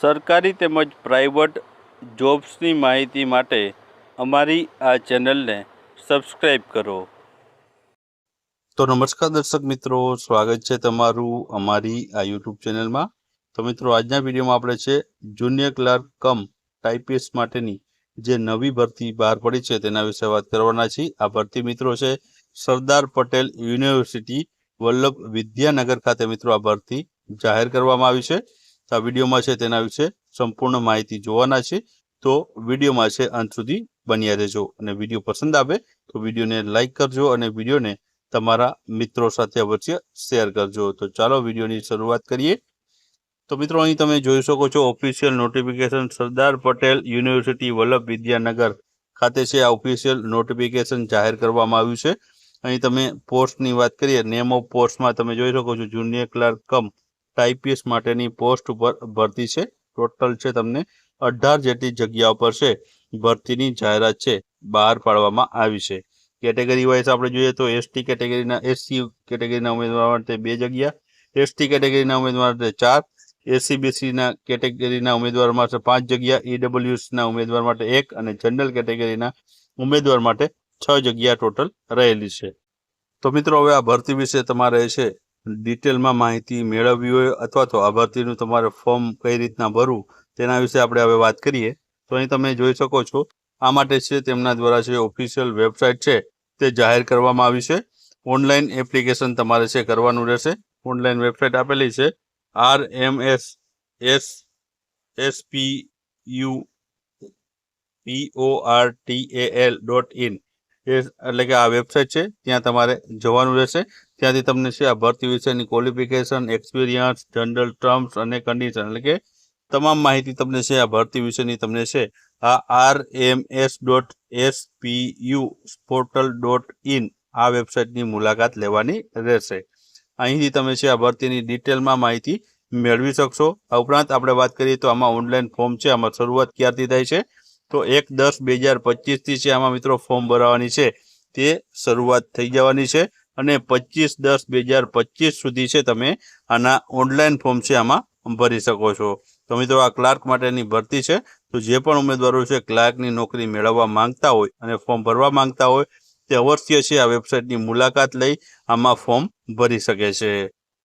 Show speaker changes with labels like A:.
A: સરકારી તેમજ પ્રાઇવેટ જોબ્સની માહિતી માટે અમારી આ ચેનલને સબસ્ક્રાઈબ કરો. તો નમસ્કાર દર્શક મિત્રો, સ્વાગત છે તમારું અમારી આ યુટ્યુબ ચેનલમાં. તો મિત્રો, આજના વિડીયોમાં આપણે છે જુનિયર ક્લાર્ક કમ ટાઈપીએસ માટેની જે નવી ભરતી બહાર પડી છે તેના વિશે વાત કરવાના છીએ. આ ભરતી મિત્રો છે સરદાર પટેલ યુનિવર્સિટી વલ્લભ વિદ્યાનગર ખાતે. મિત્રો, આ ભરતી જાહેર કરવામાં આવી છે. તો આ વિડીયોમાં છે તેના વિશે સંપૂર્ણ માહિતી જોવાના છે. તો વિડીયોમાં છે અંત સુધી બન્યા રહેજો અને વીડિયો પસંદ આવે તો વિડીયોને લાઇક કરજો અને વિડીયોને તમારા મિત્રો સાથે અવશ્ય શેર કરજો. તો ચાલો વિડીયોની શરૂઆત કરીએ. તો મિત્રો અહીં તમે જોઈ શકો છો official notification Sardar Patel university Vallabh Vidyanagar ખાતે છે આ ઓફિશિયલ નોટિફિકેશન જાહેર કરવામાં આવ્યું છે. અહીં તમે પોસ્ટની વાત કરીએ નેમ ઓફ પોસ્ટમાં તમે જોઈ શકો છો જુનિયર ક્લાર્ક કમ ટાઈપીએસ માટેની પોસ્ટ ઉપર ભરતી છે. ટોટલ છે તમને અઢાર જેટલી જગ્યાઓ પર છે. ભરતીની જાહેરાત છે. બહાર પાડવામાં આવી છે. કેટેગરી વાઇઝ આપણે જોઈએ તો એસટી કેટેગરીના એસસી કેટેગરીના ઉમેદવાર માટે બે જગ્યા. એસટી કેટેગરીના ઉમેદવાર માટે ચાર. એસીબીસીના કેટેગરીના ઉમેદવાર માટે પાંચ જગ્યા. ઈડબ્લ્યુએસના ઉમેદવાર માટે એક અને જનરલ કેટેગરીના ઉમેદવાર માટે છ જગ્યા ટોટલ રહેલી છે. તો મિત્રો, હવે આ ભરતી વિશે તમારે છે ડિટેલમાં માહિતી મેળવવી હોય અથવા તો આ તમારે ફોર્મ કઈ રીતના ભરવું તેના વિશે આપણે હવે વાત કરીએ. તો અહીં તમે જોઈ શકો છો, આ માટે છે તેમના દ્વારા જે ઓફિશિયલ વેબસાઇટ છે તે જાહેર કરવામાં આવી છે. ઓનલાઈન એપ્લિકેશન તમારે છે કરવાનું રહેશે. ઓનલાઈન વેબસાઇટ આપેલી છે. R M S S S P U P O R T A L dot in. એટલે કે આ વેબસાઇટ છે, ત્યાં તમારે જવાનું રહેશે. ત્યાંથી તમને છે આ ભરતી વિશેની ક્વોલિફિકેશન એક્સપિરિયન્સ જનરલ ટર્મ્સ અને કન્ડિશન એટલે કે તમામ માહિતી તમને છે આ ભરતી વિશેની તમને છે. આ R M S dot S P U portal dot in આ વેબસાઇટની મુલાકાત લેવાની રહેશે. અહીંથી તમે છે આ ભરતીની ડિટેલમાં માહિતી મેળવી શકશો. આ ઉપરાંત આપણે વાત કરીએ તો આમાં ઓનલાઈન ફોર્મ છે. આમાં શરૂઆત ક્યારથી થાય છે? તો એક દસ બે હજાર પચીસથી છે આમાં મિત્રો ફોર્મ ભરાવાની છે. તે શરૂઆત થઈ જવાની છે. અને પચીસ દસ બે હજાર પચીસ સુધી છે તમે આના ઓનલાઈન ફોર્મ છે આમાં ભરી શકો છો. તો મિત્રો આ ક્લાર્ક માટેની ભરતી છે. તો જે પણ ઉમેદવારો છે ક્લાર્કની નોકરી મેળવવા માંગતા હોય અને ફોર્મ ભરવા માંગતા હોય તે અવશ્ય છે આ વેબસાઇટની મુલાકાત લઈ આમાં ફોર્મ ભરી શકે છે.